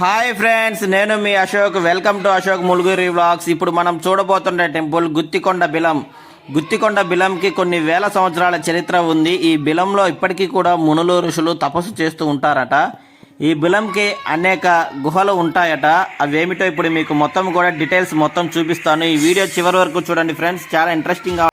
Hi friends నేను మీ Ashok. Welcome to Ashok Muluguri vlogs. ఇప్పుడు మనం చూడబోతున్న టెంపుల్ గుత్తికొండ బిలం. గుత్తికొండ బిలంకి కొన్ని వేల సంవత్సరాల చరిత్ర ఉంది. ఈ బిలంలో ఇప్పటికీ కూడా మునులు ఋషులు తపస్సు చేస్తూ ఉంటారట. ఈ బిలంకి అనేక గుహలు ఉంటాయట. అవేమిటో ఇప్పుడు మీకు మొత్తం కూడా డీటెయిల్స్ మొత్తం చూపిస్తాను. ఈ వీడియో చివరి వరకు చూడండి ఫ్రెండ్స్. చాలా ఇంట్రెస్టింగ్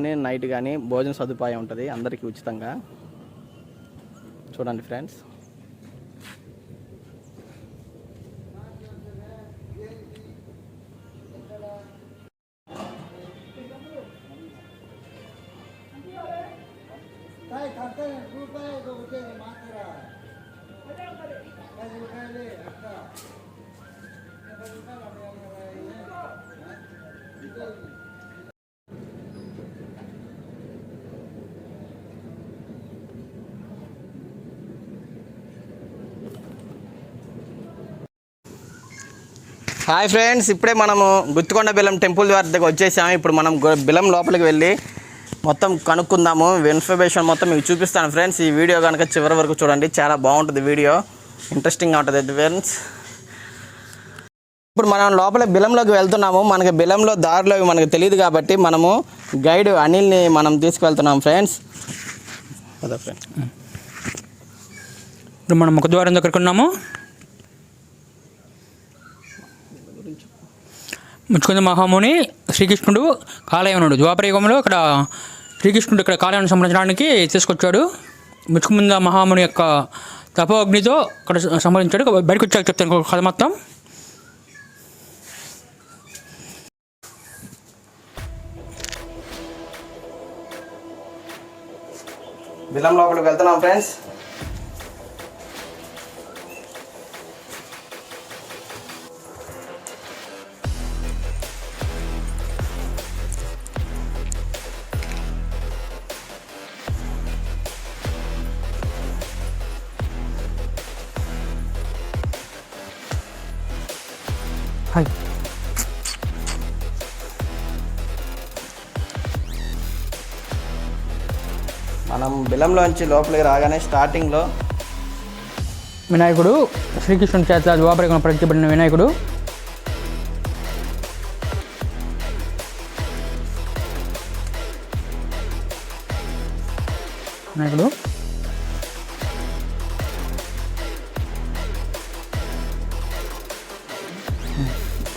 కానీ నైట్ కానీ భోజన సదుపాయం ఉంటుంది అందరికీ ఉచితంగా. చూడండి ఫ్రెండ్స్. హాయ్ ఫ్రెండ్స్ ఇప్పుడే మనము గుత్తికొండ బెల్లం టెంపుల్ దగ్గర వచ్చేసాము. ఇప్పుడు మనం గు- బెల్లం లోపలికి వెళ్ళి మొత్తం కనుక్కుందాము. ఇన్ఫర్మేషన్ మొత్తం మీకు చూపిస్తాను ఫ్రెండ్స్. ఈ వీడియో కనుక చివరి వరకు చూడండి. చాలా బాగుంటుంది వీడియో. ఇంట్రెస్టింగ్గా ఉంటుంది ఫ్రెండ్స్. ఇప్పుడు మనం లోపల బిలంలోకి వెళ్తున్నాము. మనకి బిలంలో దారిలో మనకు తెలియదు కాబట్టి మనము గైడ్ అనిల్ని మనం తీసుకువెళ్తున్నాం ఫ్రెండ్స్. అదే ఫ్రెండ్స్. ఇప్పుడు మనం ముఖద్వారం దగ్గరకు ఉన్నాము. ముచ్చుకుంద మహాముని. శ్రీకృష్ణుడు కాలయవనుడు ద్వాపరయుగంలో ఇక్కడ శ్రీకృష్ణుడు ఇక్కడ కాలయాన్ని సంహరించడానికి తీసుకొచ్చాడు. ముచ్చుకుంద మహాముని యొక్క తపోగ్నితో ఇక్కడ సంహరించాడు. బయటకు వచ్చాక చెప్తాను ఒక కథ మొత్తం. బిలం లోపలికి వెళ్తున్నాం ఫ్రెండ్స్. హాయ్ మనం బిలంలోంచి లోపలికి రాగానే స్టార్టింగ్లో వినాయకుడు శ్రీకృష్ణుడి చేత ద్వాపరికం వినాయకుడు వినాయకుడు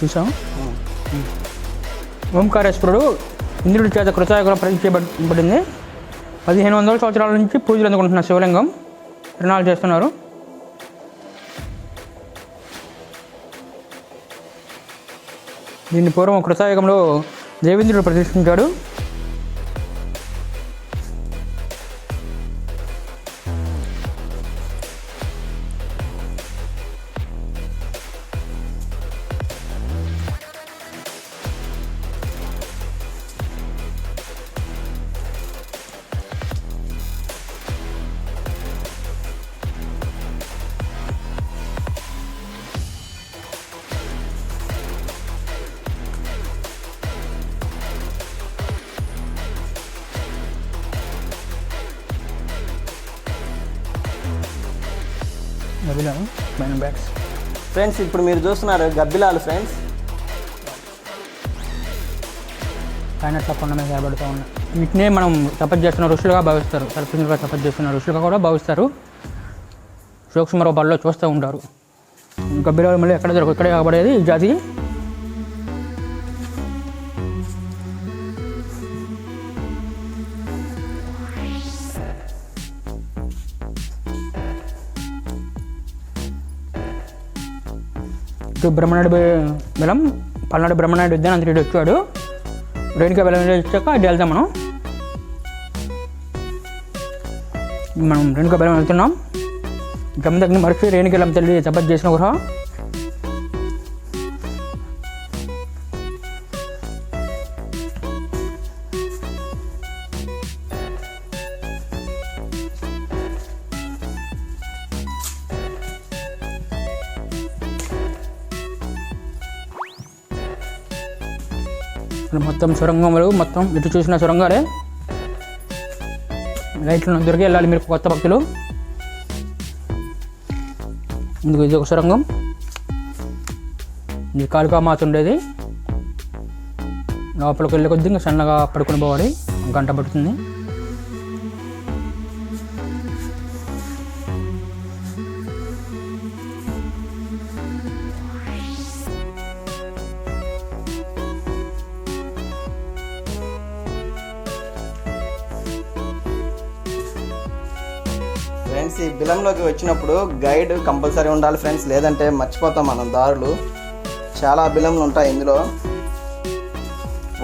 చూసాం. ఓంకారేశ్వరుడు ఇంద్రుడి చేత కృతయుగం ప్రతిష్ఠించబడింది పదిహేను వందల సంవత్సరాల నుంచి పూజలు అందుకుంటున్న శివలింగం. తిరణాలు చేస్తున్నారు. దీన్ని పూర్వం కృతాయుగంలో దేవేంద్రుడు ప్రతిష్ఠించాడు. గదిలో పైన బ్యాగ్స్ ఫ్రెండ్స్ ఇప్పుడు మీరు చూస్తున్నారు గబ్బిలాలు ఫ్రెండ్స్ పైన అట్లా కొండ మీద కనబడుతూ ఉన్నాయి వీటినే మనం తపస్సు చేస్తున్న ఋషులుగా భావిస్తారు. సర్పంచులుగా తపస్సు చేస్తున్న ఋషులుగా కూడా భావిస్తారు. సూక్ష్మ రూపాల్లో చూస్తూ ఉంటారు. గబ్బిలాలు మళ్ళీ ఎక్కడ దొరకదు ఇక్కడే కాబడేది ఈ జాతి ఇటు బ్రహ్మనాయుడు బెలం పల్నాడు బ్రహ్మనాయుడు ఉద్యానం అంతటి వచ్చాడు. రేణుకా బెలం వచ్చాక అది వెళ్తాం మనం. మనం రేణుకా బెలం వెళ్తున్నాం. జమదగ్ని మరిచి రేణుకెళ్ళం తల్లి తపస్సు చేసిన గృహ. మొత్తం సొరంగములు మొత్తం ఇటు చూసిన సొరంగాలే. లైట్లు దొరికి వెళ్ళాలి మీరు కొత్త భక్తులు. ఇందుకు ఇది ఒక సొరంగం. ఇది కాళికామాత ఉండేది. లోపలికి వెళ్ళే కొద్ది ఇంకా సన్నగా పడుకుని పోవాలి. గంట పడుతుంది. ఫ్రెండ్స్ ఈ బిలంలోకి వచ్చినప్పుడు గైడ్ కంపల్సరీ ఉండాలి ఫ్రెండ్స్ లేదంటే మర్చిపోతాం మనం దారులు. చాలా బిలంలు ఉంటాయి ఇందులో.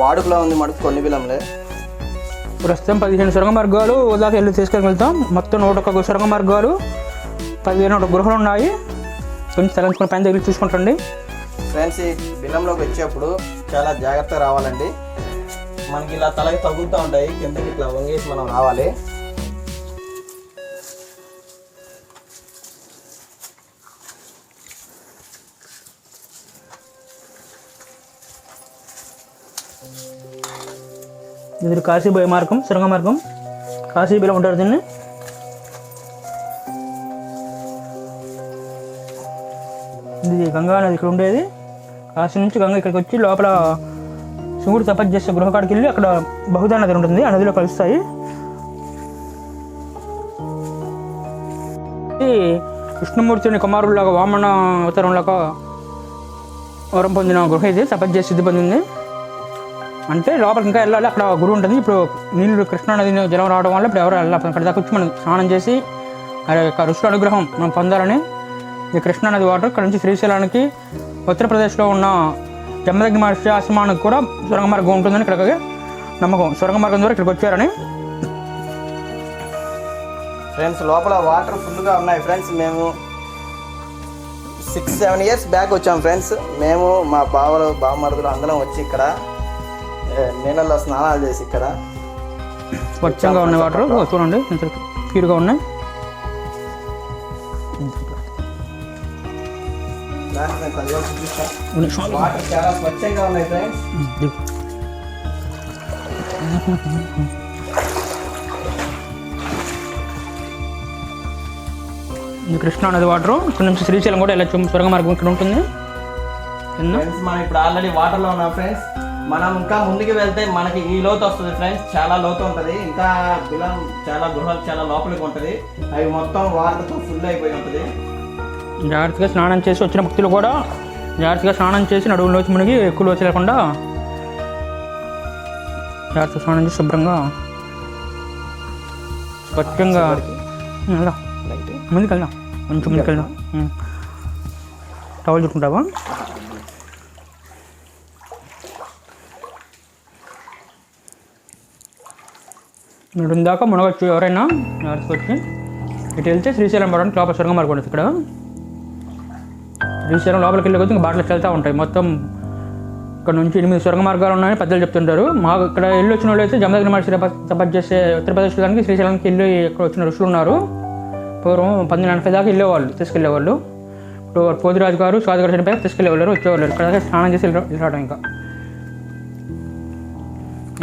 వాడుకలో ఉంది మటుకు కొన్ని బిలంలే. ప్రస్తుతం పదిహేను సొరంగ మార్గాలు దాకా వెళ్ళి తీసుకొని వెళ్తాం మొత్తం నూట ఒక్క సొరంగ మార్గాలు పదిహేను నూట గృహాలు ఉన్నాయి. కొంచెం తలంచుకుని పైన దగ్గర చూసుకుంటండి. ఫ్రెండ్స్ ఈ బిలంలోకి వచ్చేప్పుడు చాలా జాగ్రత్తగా రావాలండి. మనకి ఇలా తలకి తగులుతూ ఉంటాయి కిందకి ఇట్లా వంగేసి మనం రావాలి. ఇది కాశీబోయే మార్గం సొరంగ మార్గం. కాశీబీలో ఉంటారు దీన్ని. ఇది గంగా నది ఇక్కడ ఉండేది. కాశీ నుంచి గంగ ఇక్కడికి వచ్చి లోపల శివుడు తపస్సు చేసే గృహకాడికి వెళ్ళి అక్కడ బహుదా నది ఉంటుంది. ఆ నదిలో కలుస్తాయి. ఇది విష్ణుమూర్తిని కుమారులాగా వామన అవతారంలాగా వరం పొందిన గృహ ఇది. తపస్సు చేసి సిద్ధి పొందింది. అంటే లోపలికి ఇంకా వెళ్ళాలి. అక్కడ గుడి ఉంటుంది. ఇప్పుడు నీళ్ళు కృష్ణానది జలం రావడం వల్ల ఇప్పుడు ఎవరు వెళ్ళాలి అక్కడ దాకా వచ్చి మనం స్నానం చేసి ఆ యొక్క ఋషుల అనుగ్రహం మనం పొందాలని ఈ కృష్ణానది వాటర్ ఇక్కడ నుంచి శ్రీశైలానికి ఉత్తరప్రదేశ్లో ఉన్న జమ్మదగ్ని మహర్షి ఆశ్రమానికి కూడా సొరంగ మార్గం ఉంటుందని ఇక్కడ నమ్మకం. సొరంగ మార్గం ద్వారా ఇక్కడికి వచ్చారని. ఫ్రెండ్స్ లోపల వాటర్ ఫుల్గా ఉన్నాయి ఫ్రెండ్స్. మేము సిక్స్ సెవెన్ ఇయర్స్ బ్యాక్ వచ్చాం ఫ్రెండ్స్. మేము మా బావలు బావమరుదులు అందరం వచ్చి ఇక్కడ నీళ్ళలో స్నానాలు చేసి ఇక్కడ స్వచ్ఛంగా ఉన్నాయి వాటర్ చూడండి ఎంత ప్యూర్గా ఉన్నాయి. కృష్ణ అనేది కృష్ణా నది వాటర్ ఇక్కడ నుంచి శ్రీశైలం కూడా ఇలా త్వరగా మార్గం ఇక్కడ ఉంటుంది. మనం ఇప్పుడు ఆల్రెడీ వాటర్లో ఉన్నాం ఫ్రెండ్స్. మనం ఇంకా ముందుకు వెళ్తే మనకి ఈ లోతు వస్తుంది ఫ్రెండ్స్ చాలా లోతు ఉంటది. ఇంకా బిలం చాలా గృహాలు చాలా లోపలికి ఉంటది. అవి మొత్తం వాటర్తో ఫుల్ అయిపోయి ఉంటది. జాగ్రత్తగా స్నానం చేసి వచ్చిన భక్తులు కూడా జాగ్రత్తగా స్నానం చేసి నడువులోకి మునిగి ఎక్కువ లోతు లేకుండా జాగ్రత్తగా స్నానం చేసి శుభ్రంగా స్వచ్ఛంగా వెళ్దాం. ముందుకు వెళ్దాం కొంచెం ముందుకు వెళ్దాం. టవల్ చుట్టుకుంటావా? మీరు ఇందాక మునగచ్చు ఎవరైనా? నడుచుకొచ్చి ఇటు వెళ్తే శ్రీశైలం పడడానికి లోపల స్వర్గం మార్గం ఇక్కడ. శ్రీశైలం లోపలికి వెళ్ళే కొద్ది ఇంకా బాటలు వెళ్తూ ఉంటాయి. మొత్తం ఇక్కడ నుంచి ఎనిమిది స్వర్గ మార్గాలు ఉన్నాయని పెద్దలు చెప్తుంటారు. మాకు ఇక్కడ వెళ్ళి వచ్చిన వాళ్ళు అయితే జమదగ్ని మహర్షి తపస్సు చేసే ఉత్తరప్రదేశ్ దానికి శ్రీశైలానికి వెళ్ళి ఇక్కడ వచ్చిన ఋషులు ఉన్నారు. పూర్వం పంతొమ్మిది నలభై దాకా వెళ్ళేవాళ్ళు తీసుకెళ్ళేవాళ్ళు. ఇప్పుడు పోతిరాజు గారు స్వాతి గారు చనిపోయి తీసుకెళ్ళేవాళ్ళు వచ్చేవాళ్ళు. ఇక్కడ స్నానం చేసి వెళ్ళి రావడం ఇంకా.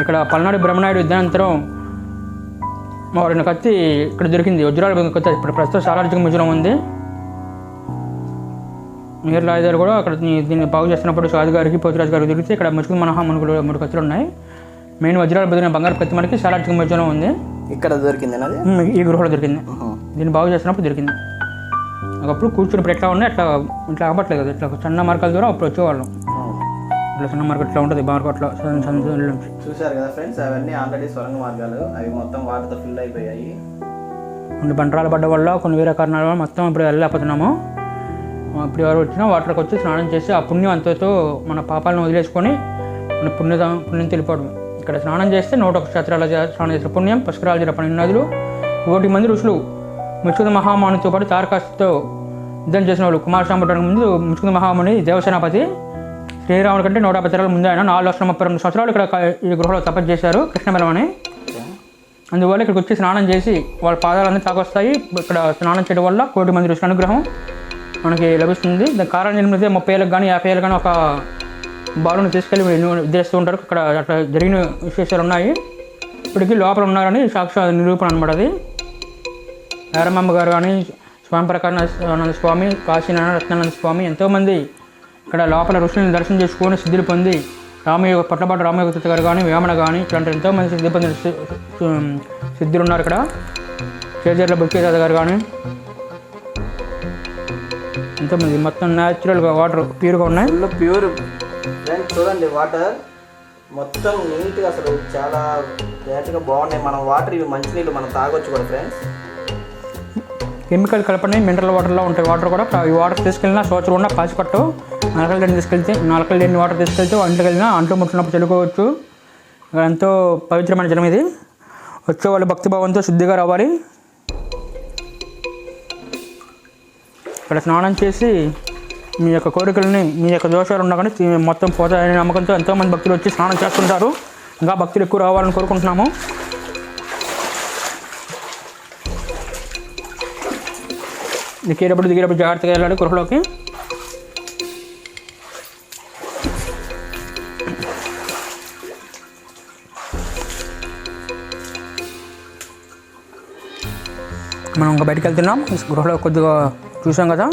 ఇక్కడ పల్నాడు బ్రహ్మనాయుడు విద్యానంతరం మరొక కత్తి ఇక్కడ దొరికింది వజ్రాల కత్తి ఇప్పుడు ప్రస్తుతం సాలార్జున మ్యూజియం ఉంది. మీరు రాజధాని కూడా అక్కడ దీన్ని బాగు చేస్తున్నప్పుడు షాద్ గారికి పోతురాజు గారికి దొరికితే ఇక్కడ ముసుగు మనహా మునుగులు మూడు కత్తులు ఉన్నాయి. మెయిన్ వజ్రాల బదిలిన బంగారు కత్తి మనకి సాలార్జున మ్యూజియం ఉంది. ఇక్కడ దొరికింది ఈ గృహలో దొరికింది. దీన్ని బాగు చేస్తున్నప్పుడు దొరికింది. ఒకప్పుడు కూర్చున్నప్పుడు ఎట్లా ఉన్నాయి? అట్లా ఇట్లా అవ్వట్లేదు ఇట్లా చిన్న మార్కాల ద్వారా అప్పుడు వచ్చేవాళ్ళం. ఇట్లా చిన్న మార్కెట్ ఇట్లా ఉంటుంది మార్కెట్లో చూశారు కదా ఫ్రెండ్స్ అవన్నీ ఆల్రెడీ సొరంగ మార్గాలు. అవి మొత్తం వాటర్తో ఫిల్ అయిపోయాయి. కొన్ని బండరాలు పడ్డ వల్ల కొన్ని వేరే కారణాల వల్ల మొత్తం ఇప్పుడు వెళ్ళలేకపోతున్నాము. ఇప్పుడు ఎవరు వచ్చినా వాటర్కి వచ్చి స్నానం చేసి ఆ పుణ్యం అంతతో మన పాపాలను వదిలేసుకొని మన పుణ్య పుణ్యం తెలిపడం ఇక్కడ స్నానం చేస్తే నూట ఒక క్షేత్రాల స్నానం చేసిన పుణ్యం పుష్కరాలు జర పన్నెండు నదులు కోటి మంది ఋషులు ముచ్చుకుద మహామానుతో పాటు తారకాస్తో యుద్ధం చేసిన వాళ్ళు కుమారస్వామి ముందు ముచ్చుకుద మహాముని దేవసేనాపతి శ్రీరాముడి కంటే నూట యాభై తరాల ముందు ఆయన నాలుగు లక్షల ముప్పై రెండు సంవత్సరాలు ఇక్కడ ఈ గృహలో తపస్సు చేశారు కృష్ణబెలం అని. అందువల్ల ఇక్కడికి వచ్చి స్నానం చేసి వాళ్ళ పాదాలన్నీ తాకొస్తాయి ఇక్కడ స్నానం చేయడం వల్ల కోటి మంది ఋషుల అనుగ్రహం మనకి లభిస్తుంది. కారణ నిర్మితే ముప్పై ఏళ్ళకి కానీ యాభై ఏళ్ళకి కానీ ఒక బాలుని తీసుకెళ్ళి ఉద్దేశిస్తూ ఉంటారు. ఇక్కడ అట్లా జరిగిన విశేషాలు ఉన్నాయి. ఇప్పటికీ లోపల ఉన్నారని సాక్ష నిరూపణ అనమాట అది. నారమ్మ గారు కానీ స్వామి ప్రకాశానంద స్వామి కాశీనారాయణ రత్నానంద స్వామి ఎంతోమంది ఇక్కడ లోపల ఋషులను దర్శనం చేసుకొని సిద్ధులు పొంది రామయ్య పట్లపాటు రామయ్య తీర్థ గారు కానీ వేమన కానీ ఇట్లాంటి ఎంతోమంది సిద్ధి పొందిన సిద్ధులు ఉన్నారు ఇక్కడ. చేజర్ల బుక్కేదాద గారు కానీ ఎంతోమంది మొత్తం న్యాచురల్గా వాటర్ ప్యూర్గా ఉన్నాయి. ప్యూర్ చూడండి వాటర్ మొత్తం నీట్గా అసలు చాలా తేటగా బాగున్నాయి. మనం వాటర్ ఇవి మంచినీళ్ళు మనం తాగొచ్చు కూడా ఫ్రెండ్స్ కెమికల్ కలపని మినరల్ వాటర్లో ఉంటాయి. వాటర్ కూడా ఈ వాటర్ తీసుకెళ్ళినా సోచరు ఉన్న పాసిపట్టు నలకలు లేని తీసుకెళ్తే నలకలు లేని వాటర్ తీసుకెళ్తే అంట్లోకి వెళ్ళినా అంట్లు ముట్టినప్పుడు చదువుకోవచ్చు. ఎంతో పవిత్రమైన జలం ఇది. వచ్చే వాళ్ళు భక్తిభావంతో శుద్ధిగా రావాలి. ఇక్కడ స్నానం చేసి మీ యొక్క కోరికలని మీ యొక్క దోషాలు ఉన్నా కానీ మొత్తం పోతాయనే నమ్మకంతో ఎంతోమంది భక్తులు వచ్చి స్నానం చేస్తుంటారు. ఇంకా భక్తులు ఎక్కువ రావాలని కోరుకుంటున్నాము. దిగేటప్పుడు దిగేటప్పుడు జాగ్రత్తగా వెళ్ళాలి గృహలోకి మనం ఇంకా బయటికి వెళ్తున్నాం. గృహలో కొద్దిగా చూసాం కదా?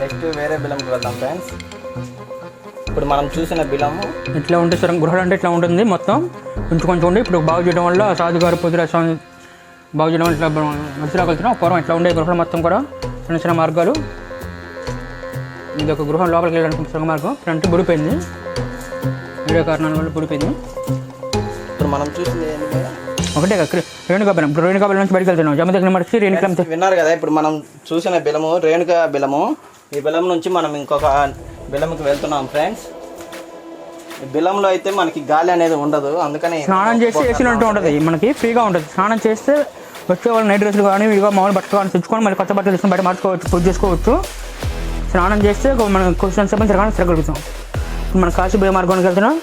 నెక్స్ట్ వేరే బిలంకి వెళ్దాం ఫ్రెండ్స్. ఇప్పుడు మనం చూసిన బిలము ఇట్లా ఉంటే సరే గృహలు అంటే ఇట్లా ఉంటుంది మొత్తం? కొంచెం కొంచెం ఉండి ఇప్పుడు బాగు చేయడం వల్ల సాధు గారు పొద్దున స్వామి బాగు చేయడం వల్ల ఇట్లా మంచిగా వెళ్తున్నాం. పూర్వం ఇట్లా ఉండే గృహలు మొత్తం కూడా? చిన్న చిన్న మార్గాలు. ఇది ఒక గృహం లోపలికి వెళ్ళడానికి సొంగ మార్గం. ఫ్రంట్ బుడిపోయింది వీడియో కారణాల వల్ల బుడిపోయింది ఇప్పుడు మనం చూసింది? ఒకటే రేణుకా బెలం ఇప్పుడు రేణుకా బెలం నుంచి బయటకు వెళ్తున్నాం. జమ దగ్గర మడిచి రేణుకా విన్నారు కదా ఇప్పుడు మనం చూసిన బిలము రేణుక బిలము ఈ బిలం నుంచి మనం ఇంకొక బిలంకి వెళ్తున్నాం ఫ్రెండ్స్ బిలంలో అయితే మనకి గాలి అనేది ఉండదు. అందుకని స్నానం చేస్తే వేసినట్టు ఉంటుంది. మనకి ఫ్రీగా ఉంటుంది. స్నానం చేస్తే వచ్చే వాళ్ళు నైట్ డ్రెస్సులు కానీ ఇక మామూలు బట్టలు కానీ తెచ్చుకొని మళ్ళీ కొత్త బట్టలు తీసుకొని బయట మార్చుకోవచ్చు పూజ చేసుకోవచ్చు. స్నానం చేస్తే మనం క్వశ్చన్ సేపు తిరగానే తిరగలుగుతాం మన కాశీ భయ మార్గానికి వెళ్తున్నాం.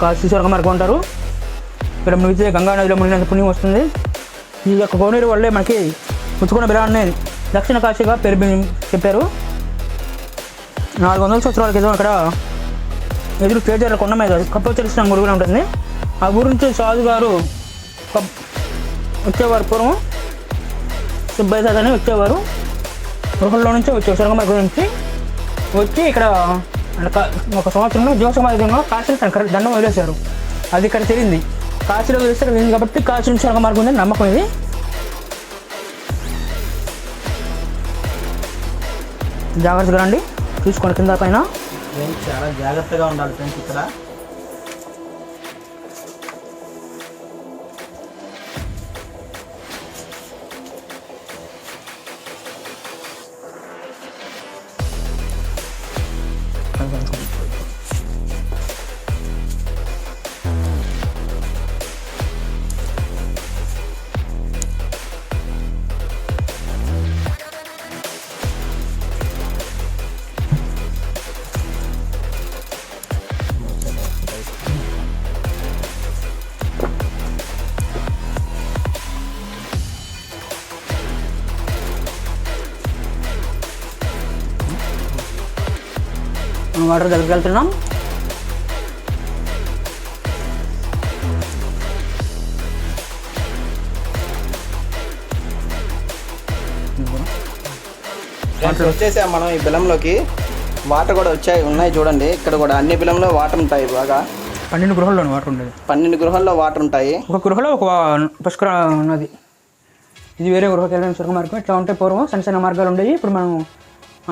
కాశీ స్వర్గ మార్గం అంటారు. ఇక్కడ మునిగితే గంగా నదిలో మునిగినంత పుణ్యం వస్తుంది. ఈ యొక్క కోనేరు వల్లే మనకి ముచ్చుకున్న బిరాన్ని దక్షిణ కాశీగా పేరు చెప్పారు. నాలుగు వందల సంవత్సరాల క్రితం అక్కడ ఎదురు కేజీఆర్ కొండ మీద కప్పచరిస్తున్న గుడి కూడా ఉంటుంది. ఆ గురించి సాధుగారు సాధు గారు కప్- వచ్చేవారు పూర్వం. సుబ్బయ్య సార్ అని వచ్చేవారు. గృహంలో నుంచి వచ్చే సొరంగ మార్గం నుంచి వచ్చి ఇక్కడ ఒక- సంవత్సరంలో జోసమార్గంలో కాశీలో తన దండం వదిలేశారు. అది ఇక్కడ తెలియంది కాశీలో వదిలేస్తారు తెలియదు కాబట్టి కాశీ నుంచి సొరంగమార్గం ఉందని నమ్మకం ఇది. జాగ్రత్తగా రండి. చూసుకోండి కింద పైన. చాలా జాగ్రత్తగా ఉండాలి ఫ్రెండ్స్ ఇక్కడ. వాటర్ దగ్గరికి వెళ్తున్నాం వచ్చేసాం మనం ఈ బిలంలోకి. వాటర్ కూడా వచ్చాయి ఉన్నాయి చూడండి. ఇక్కడ కూడా అన్ని బిలంలో వాటర్ ఉంటాయి బాగా. పన్నెండు గృహాల్లోని వాటర్ ఉండేది. పన్నెండు గృహాల్లో వాటర్ ఉంటాయి. ఒక గృహలో ఒక పుష్కర నది ఇది వేరే గృహకి వెళ్ళిన స్వర్గ మార్గం ఇట్లా ఉంటే పూర్వం చిన్న చిన్న మార్గాలు ఉండేవి. ఇప్పుడు మనం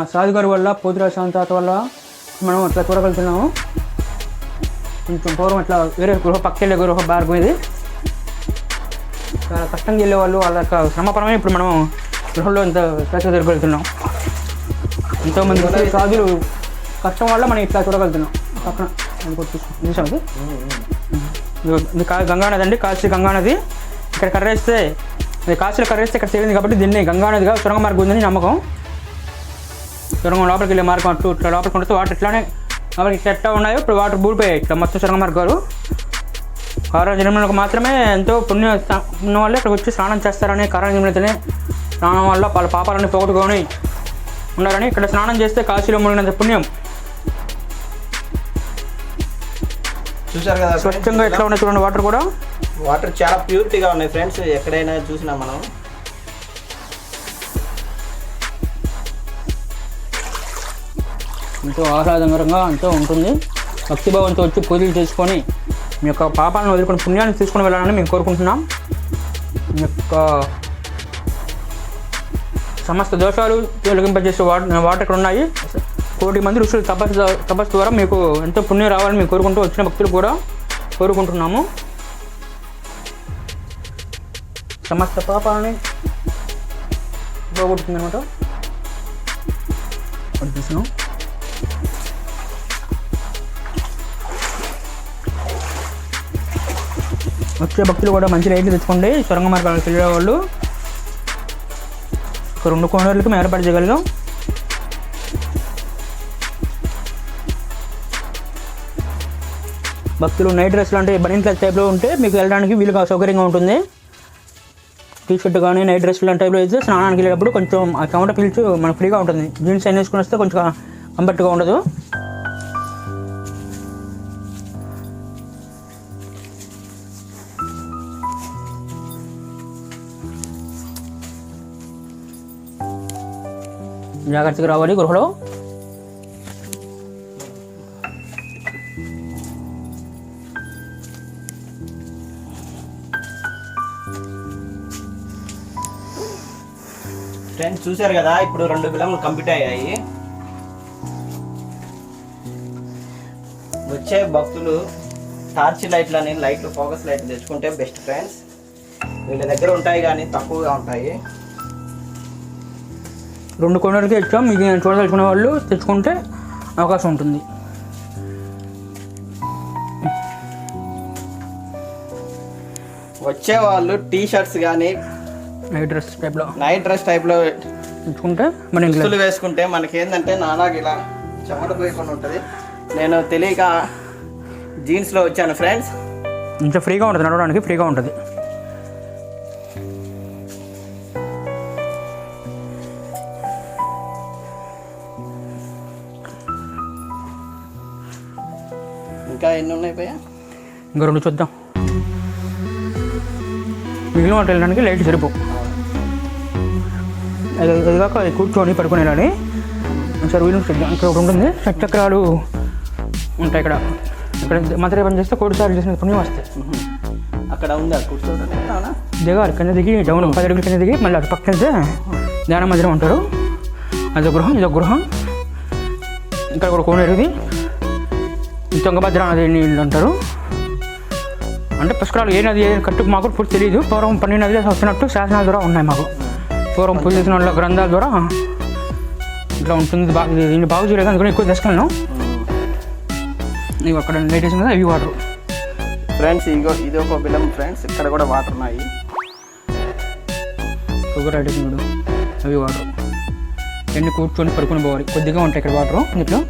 ఆ సాధు గారి వల్ల పోతురాజు తాత వల్ల మనం అట్లా చూడగలుగుతున్నాము కొంచెం పూర్వం ఇట్లా వేరే గృహ పక్క వెళ్ళే గృహ మార్గం ఇది చాలా కష్టంగా వెళ్ళే వాళ్ళు వాళ్ళ యొక్క శ్రమపరమే ఇప్పుడు మనం గృహంలో ఇంత స్వేచ్ఛ తిరగలుగుతున్నాం ఎంతోమంది సాధులు కష్టం వల్ల మనం ఇట్లా చూడగలుగుతున్నాం పక్కన నిమిషం ఇది గంగానది అండి కాశీ గంగానది ఇక్కడ కర్రేస్తే కాశీలో కర్రేస్తే ఇక్కడ చేరింది కాబట్టి దీన్ని గంగానదిగా సొరంగ మార్గం ఉందని నమ్మకం. సొరంగం లోపలికి వెళ్ళే మార్గం అటు ఇట్లా లోపలికి ఉంటుంది వాటర్ ఇట్లానే ఇట్లా ఎట్లా ఉన్నాయో. ఇప్పుడు వాటర్ బూడిపోయాయి. ఇట్లా మొత్తం సొరంగ మార్గాలు కారణ జన్మలకు మాత్రమే ఎంతో పుణ్య ఉన్న వాళ్ళు ఇక్కడికి వచ్చి స్నానం చేస్తారని కారణ జన్మతనే స్నానం వల్ల వాళ్ళ పాపాలన్నీ పోగొట్టుకొని ఉన్నారని ఇక్కడ స్నానం చేస్తే కాశీలో మునిగినంత పుణ్యం. చూసారు కదా స్వచ్ఛంగా ఎట్లా ఉన్నాయి చూడండి వాటర్ కూడా. వాటర్ చాలా ప్యూరిటీగా ఉన్నాయి ఫ్రెండ్స్. ఎక్కడైనా చూసినా మనం. ఎంతో ఆహ్లాదకరంగా ఎంతో ఉంటుంది. భక్తిభావంతో వచ్చి పూజలు చేసుకొని మీ యొక్క పాపాలను వదులుకొని పుణ్యాన్ని తీసుకొని వెళ్ళాలని మేము కోరుకుంటున్నాం. మీ యొక్క సమస్త దోషాలు తొలగింపజేసే వాటర్ వాటి ఇక్కడ ఉన్నాయి. కోటి మంది ఋషులు తపస్సు తపస్సు ద్వారా మీకు ఎంతో పుణ్యం రావాలని మేము కోరుకుంటూ వచ్చిన భక్తులు కూడా కోరుకుంటున్నాము. సమస్త పాపాలని పోగొడుతుంది అనమాట వచ్చే భక్తులు కూడా మంచి రేట్లు తెచ్చుకోండి. సొరంగ మార్గాలకు వెళ్ళే వాళ్ళు ఒక రెండు కోనర్లకు మేము ఏర్పాటు చేయగలిగాం. భక్తులు నైట్ డ్రెస్ లాంటి బనీన్ క్లాత్ టైప్లో ఉంటే మీకు వెళ్ళడానికి వీలుగా సౌకర్యంగా ఉంటుంది. టీ షర్ట్ కానీ నైట్ డ్రెస్ లాంటి టైప్లో అయితే స్నానానికి వెళ్ళేటప్పుడు కొంచెం ఆ చెమట పీల్చు మనకు ఫ్రీగా ఉంటుంది. జీన్స్ అయిన వేసుకుని వస్తే కొంచెం కంఫర్ట్గా ఉండదు. జాగ్రత్తగా రావాలి గృహలో ఫ్రెండ్స్ చూసారు కదా ఇప్పుడు రెండు బిలంలు కంప్లీట్ అయ్యాయి. వచ్చే భక్తులు టార్చ్ లైట్లని లైట్లు ఫోకస్ లైట్లు తెచ్చుకుంటే బెస్ట్ ఫ్రెండ్స్ వీళ్ళ దగ్గర ఉంటాయి కానీ తక్కువగా ఉంటాయి. రెండు కొనలకి ఇచ్చాం. మీకు చూడదలుచుకునే వాళ్ళు తెచ్చుకుంటే అవకాశం ఉంటుంది. వచ్చే వాళ్ళు టీ షర్ట్స్ కానీ నైట్ డ్రెస్ టైప్లో నైట్ డ్రెస్ టైప్లో తెచ్చుకుంటే మన ఇంట్లో. దుస్తులు వేసుకుంటే మనకి ఏంటంటే నాలాగ ఇలా చెమట పోయకుండా ఉంటుంది. నేను తెలియక జీన్స్లో వచ్చాను ఫ్రెండ్స్ కొంచెం ఫ్రీగా ఉంటుంది నడవడానికి ఫ్రీగా ఉంటుంది. ఇంకా ఎన్ని ఉన్నాయి భయ్యా? ఇంకా రెండు చూద్దాం. మిగిలిన వాటి వెళ్ళడానికి లైట్ సరిపో. అది అది కాక అది కూర్చొని పడుకునేలాని ఒకసారి వీలు ఉంటుంది. ఇక్కడ ఒకటి ఉంటుంది. షట్చక్రాలు ఉంటాయి ఇక్కడ. ఇక్కడ మంత్రి పని చేస్తే కోటి సార్లు చేసిన పుణ్యం వస్తాయి. అక్కడ ఉంది అవునా? దిగాలి కింద దిగి డౌన్ పది అడుగులు కింద దిగి మళ్ళీ అటు పక్క వెళ్తే ధ్యాన మందిరం ఉంటారు అదొక గృహం ఇదొక గృహం. ఇక్కడ కూడా కోనేరుది తుంగభద్ర నది నీళ్ళు అంటారు? అంటే పుష్కరాలు ఏ నది ఏ కట్టుకు మాకు పూర్తి తెలియదు పూర్వం పన్నెండు నదిలో వస్తున్నట్టు శాసనాల ద్వారా ఉన్నాయి మాకు. పూర్వం పూజ చేసిన వాళ్ళ గ్రంథాల ద్వారా ఇట్లా ఉంటుంది. బాగా దీన్ని బాగు చేయలేదు. అందుకని ఎక్కువ తీసుకెళ్ళను. ఇవి అక్కడ లేటెస్ట్ కదా ఇవి వాటర్. ఫ్రెండ్స్ ఇగో ఇది ఒక బిలం ఫ్రెండ్స్ ఇక్కడ కూడా వాటర్ ఉన్నాయి. షుగర్ అడిగినాడు అవి వాటర్ ఎన్ని కూర్చొని పడుకొని పోవాలి. కొద్దిగా ఉంటాయి ఇక్కడ వాటర్ ఇంట్లో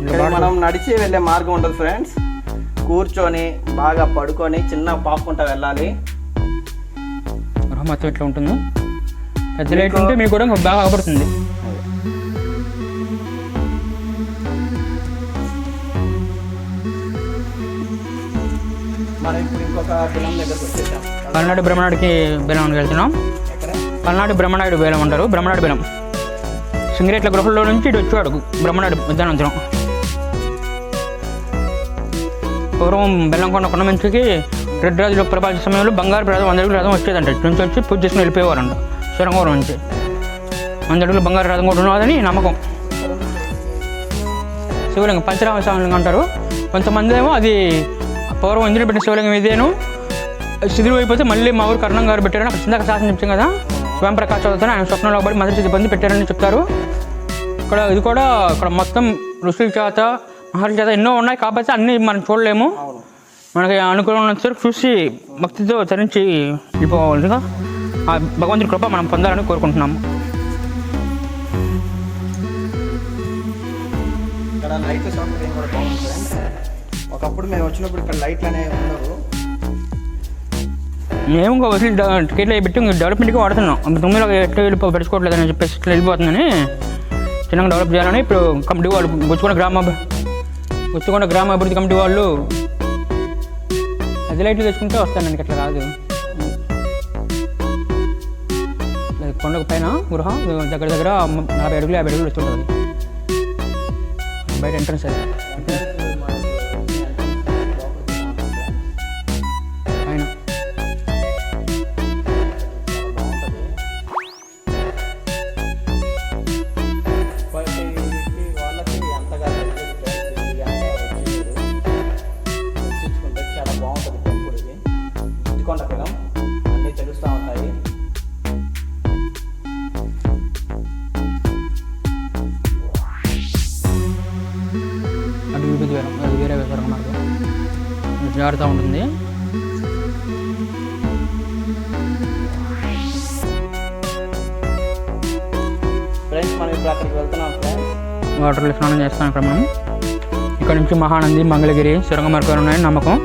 ఇక్కడ మనం నడిచి వెళ్ళే మార్గం ఉంటుంది ఫ్రెండ్స్ కూర్చొని బాగా పడుకొని చిన్న పాపుకుంటా వెళ్ళాలి. మొత్తం ఇట్లా ఉంటుంది? పెద్ద లైట్ ఉంటే మీకు కూడా బాగా వచ్చేసాం పల్నాడు బ్రహ్మనాడికి బెలం వెళ్తున్నాం. పల్నాడు బ్రహ్మనాయుడు బేలం అంటారు బ్రహ్మనాడు బేలం. సింగరేట్ల గృహంలో నుంచి ఇటు వచ్చాడు బ్రహ్మనాయుడు విద్యానంతరం పూర్వం బెల్లంకొండ కొండ మంచికి రెడ్డి రాజుల ప్రభావిత సమయంలో బంగారు రథం వంద అడుగులు రథం వచ్చేదంట. ఇటు నుంచి వచ్చి పూజ చేసుకుని వెళ్ళిపోయేవారంట. శ్రీరంగవరం నుంచి. వంద అడుగులు బంగారు రథం కూడా ఉన్నదని నమ్మకం. శివలింగం పంచరామ స్వామిలింగం అంటారు. కొంతమంది ఏమో అది పూర్వం ఇంద్రుడు పెట్టిన శివలింగం ఇదేను. శిథిరం అయిపోతే మళ్ళీ మా ఊరు కర్ణం గారు పెట్టారని అక్కడ చిందాక శాసనం చెప్తాం కదా. స్వయం ప్రకాశ్ చదువుతాను ఆయన స్వప్నంలో పడి మొదటి స్థితి పొంది పెట్టారని చెప్తారు. ఇక్కడ ఇది కూడా ఇక్కడ మొత్తం ఋషుల చేత మహర్షుల చేత ఎన్నో ఉన్నాయి కాకపోతే అన్నీ మనం చూడలేము. మనకి అనుకూలం వచ్చేసరికి చూసి భక్తితో తరించి వెళ్ళిపోవాలిగా ఆ భగవంతుడి కృప మనం పొందాలని కోరుకుంటున్నాము. ఇక్కడ లైట్ సౌకర్యం కూడా ఫ్రెండ్స్ ఒకప్పుడు మేము వచ్చినప్పుడు ఇక్కడ లైట్లు అనేవి ఉండవు. మేము ఇంకా టికెట్లు పెట్టి డెవలప్మెంట్కి వాడుతున్నాం. తొమ్మిదిలో ఎట్లా వెళ్ళిపో పెట్టుకోవట్లేదు అని చెప్పేసి ఇట్లా వెళ్ళిపోతుందని చిన్నగా డెవలప్ చేయాలని ఇప్పుడు కమిటీ వాళ్ళు బుచ్చుకొండ గ్రామ అభి- గ్రామ అభివృద్ధి కమిటీ వాళ్ళు అది లైట్లు తెచ్చుకుంటే వస్తానండి అట్లా రాదు. కొండకు పైన గృహం దగ్గర దగ్గర నలభై అడుగులు యాభై అడుగులు వస్తుంటుంది బయట ఎంట్రన్స్ అదే జాగ్రత్త ఉంటుంది. ఫ్రెండ్స్ మనం ఇప్పుడు అక్కడికి వెళ్తున్నాం ఫ్రెండ్స్. వాటర్లో స్నానం చేస్తాం ఇక్కడ మనం. ఇక్కడ నుంచి మహానంది మంగళగిరి సురంగ మార్గాలు ఉన్నాయని నమ్మకం.